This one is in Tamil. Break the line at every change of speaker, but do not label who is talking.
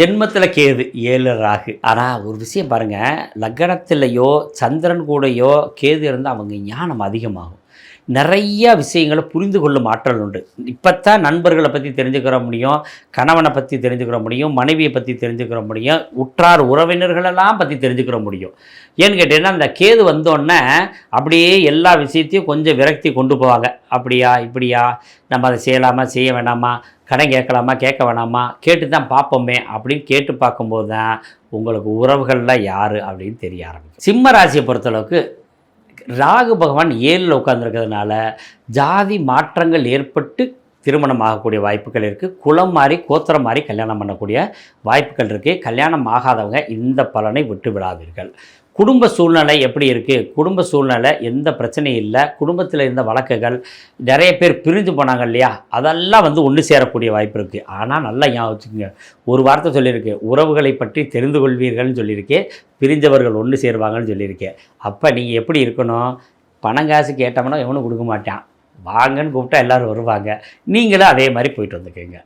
ஜென்மத்தில் கேது ஏழு ராகு. ஆனால் ஒரு விஷயம் பாருங்கள் லக்னத்திலேயோ சந்திரன் கூடயோ கேது இருந்தால் அவங்க ஞானம் அதிகமாகும். நிறைய விஷயங்களை புரிந்து கொள்ளும் ஆற்றல் உண்டு. இப்போத்தான் நண்பர்களை பற்றி தெரிஞ்சுக்கிற முடியும் கணவனை பற்றி தெரிஞ்சுக்கிற முடியும் மனைவியை பற்றி தெரிஞ்சுக்கிற முடியும் உற்றார் உறவினர்களெல்லாம் பற்றி தெரிஞ்சுக்கிற முடியும். ஏன்னு கேட்டீங்கன்னா அந்த கேது வந்தோடனே அப்படியே எல்லா விஷயத்தையும் கொஞ்சம் விரக்தி கொண்டு போவாங்க. அப்படியா இப்படியா நம்ம அதை செய்யலாமா செய்ய வேணாமா கடன் கேட்கலாமா கேட்க வேணாமா கேட்டு தான் பார்ப்போமே அப்படின்னு கேட்டு பார்க்கும்போது தான் உங்களுக்கு உறவுகளில் யார் அப்படின்னு தெரிய ஆரம்பிக்கும். சிம்ம ராசியை பொறுத்தளவுக்கு ராகு பகவான் ஏழில் உட்காந்துருக்கிறதுனால ஜாதி மாற்றங்கள் ஏற்பட்டு திருமணம் ஆகக்கூடிய வாய்ப்புகள் இருக்குது குலம் மாறி கோத்திரம் மாறி கல்யாணம் பண்ணக்கூடிய வாய்ப்புகள் இருக்குது கல்யாணம் ஆகாதவங்க இந்த பலனை விட்டு விடாதீர்கள் குடும்ப சூழ்நிலை எப்படி இருக்குது குடும்ப சூழ்நிலை எந்த பிரச்சனையும் இல்லை. குடும்பத்தில் இருந்த வழக்குகள் நிறைய பேர் பிரிஞ்சு போனாங்க இல்லையா? அதெல்லாம் வந்து ஒன்று சேரக்கூடிய வாய்ப்பு இருக்குது ஆனால் நல்லா ஞாபகம் வச்சுக்கோங்க. ஒரு வார்த்தை சொல்லியிருக்கு. உறவுகளை பற்றி தெரிந்து கொள்வீர்கள்னு சொல்லியிருக்கேன் பிரிஞ்சவர்கள் ஒன்று சேருவாங்கன்னு சொல்லியிருக்கேன் அப்போ நீங்கள் எப்படி இருக்கணும்? பணம் காசு கேட்டோம்னா எவனும் கொடுக்க மாட்டான். வாங்கன்னு கூப்பிட்டா எல்லோரும் வருவாங்க. நீங்களும் அதே மாதிரி போயிட்டு வந்துக்கோங்க.